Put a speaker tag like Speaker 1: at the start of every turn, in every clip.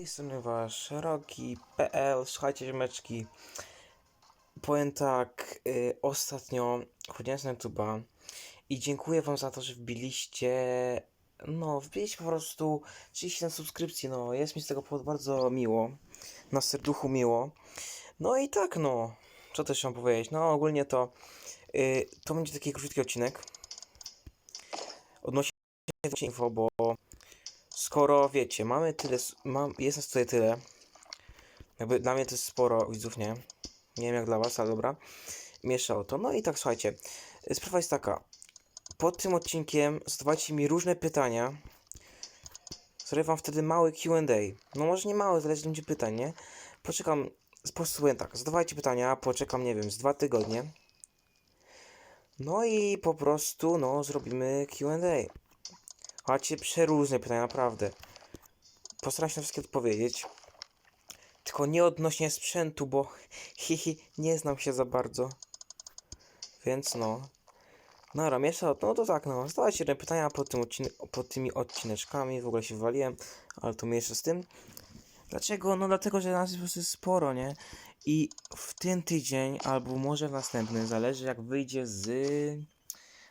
Speaker 1: tej strony wasz Roki.pl Słuchajcie ziomeczki. Powiem tak y, Ostatnio chodziłem na YouTube'a I dziękuję wam za to, że wbiliście. No, wbiliście po prostu 37 subskrypcji No, jest mi z tego powodu bardzo miło. Na serduchu miło. No i tak no Co też mam powiedzieć? No ogólnie to y, To będzie taki krótki odcinek. Odnośnie do info, bo skoro wiecie, mamy tyle, mam, jest nas tutaj tyle, jakby dla mnie to jest sporo widzów, nie? Nie wiem jak dla was, ale dobra. Mieszało to. No i tak słuchajcie, sprawa jest taka. Pod tym odcinkiem zadawajcie mi różne pytania. Zrobię wam wtedy mały Q&A. No może nie mały, zależy będzie pytań, nie? Poczekam, po prostu tak, zadawajcie pytania, poczekam, nie wiem, z dwa tygodnie. No i po prostu, no, zrobimy Q&A. Macie przeróżne pytania, naprawdę. Postaram się na wszystkie odpowiedzieć. Tylko nie odnośnie sprzętu, bo hihi, nie znam się za bardzo. Więc no. No, Ramiesza, no to tak, no. Zadawajcie jedne pytania pod, tym odcin pod tymi odcineczkami. W ogóle się wywaliłem, ale to mniejsze z tym. Dlaczego? No dlatego, że nas jest po prostu sporo, nie? I w ten tydzień, albo może w następny, zależy jak wyjdzie z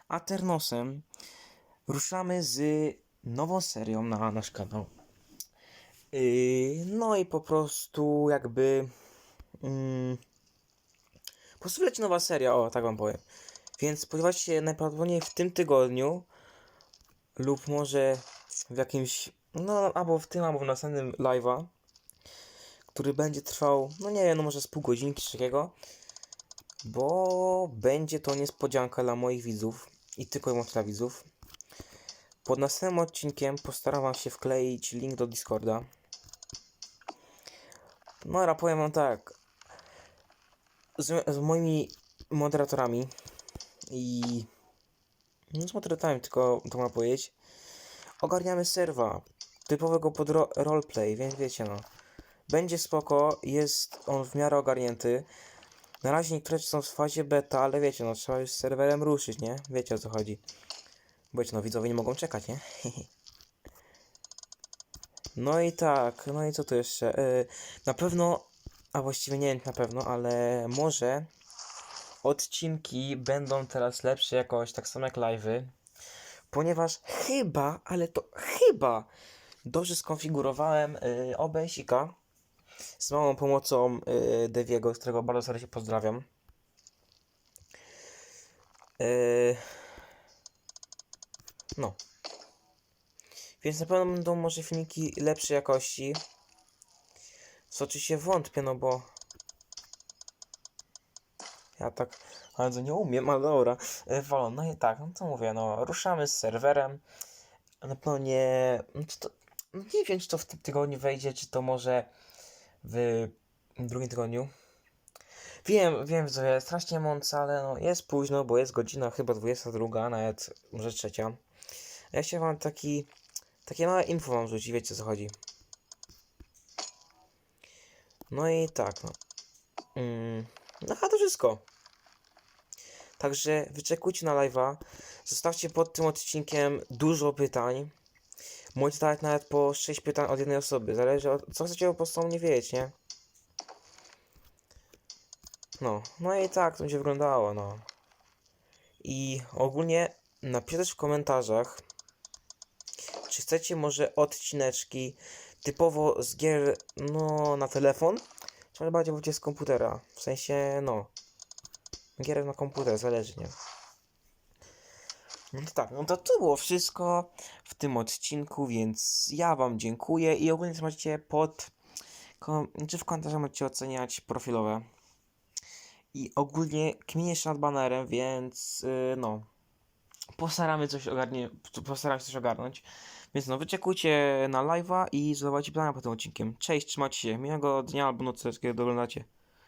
Speaker 1: Aternosem, ruszamy z nową serią na nasz kanał. Yy, no i po prostu jakby. Mm, po prostu leci nowa seria, o tak wam powiem. Więc spodziewajcie się najprawdopodobniej w tym tygodniu, lub może w jakimś. No, albo w tym, albo w następnym live'a, który będzie trwał, no nie wiem, no może z pół godzinki czy takiego. Bo będzie to niespodzianka dla moich widzów i tylko i wyłącznie dla widzów. Pod następnym odcinkiem postaram się wkleić link do Discorda. No, ale powiem wam tak. Z, z moimi moderatorami i. No, z moderatorami, tylko to mam powiedzieć. Ogarniamy serwa typowego pod ro roleplay, więc wiecie, no. Będzie spoko, jest on w miarę ogarnięty. Na razie niektóre są w fazie beta, ale wiecie, no trzeba już z serwerem ruszyć, nie? Wiecie o co chodzi. Wiecie, no widzowie nie mogą czekać, nie? No i tak, no i co tu jeszcze? Yy, na pewno, a właściwie nie wiem na pewno, ale może odcinki będą teraz lepsze jakoś, tak samo jak live'y, ponieważ chyba, ale to chyba dobrze skonfigurowałem yy, z małą pomocą yy, Deviego, z którego bardzo serdecznie pozdrawiam. Yy, no. Więc na pewno będą może filmiki lepszej jakości. Co oczywiście wątpię, no bo ja tak bardzo nie umiem, ale dobra. E, no i tak, no to mówię, no ruszamy z serwerem. Na pewno nie. no to, no nie wiem, czy to w tym tygodniu wejdzie, czy to może w drugim tygodniu. Wiem, wiem, że strasznie mące, ale no jest późno, bo jest godzina chyba 22, nawet może trzecia. Ja chciałem wam taki, takie małe info wam rzucić, wiecie o co chodzi. No i tak, no. Mm, no a to wszystko. Także wyczekujcie na live'a. Zostawcie pod tym odcinkiem dużo pytań. Możecie dać nawet po 6 pytań od jednej osoby. Zależy od co chcecie po prostu mnie wiedzieć, nie? No, no i tak to będzie wyglądało, no. I ogólnie napiszcie w komentarzach, chcecie może odcineczki typowo z gier, no, na telefon, czy może bardziej wrócić z komputera, w sensie, no, gier na komputer, zależy, nie? No to tak, no to to było wszystko w tym odcinku, więc ja wam dziękuję i ogólnie możecie pod, czy w komentarzach możecie oceniać profilowe. I ogólnie kminie się nad banerem, więc yy, no. Postaramy coś ogarnie, postaram się coś ogarnąć. Więc no, wyczekujcie na live'a i zadawajcie pytania po tym odcinkiem. Cześć, trzymajcie się. Miłego dnia albo nocy, kiedy doglądacie.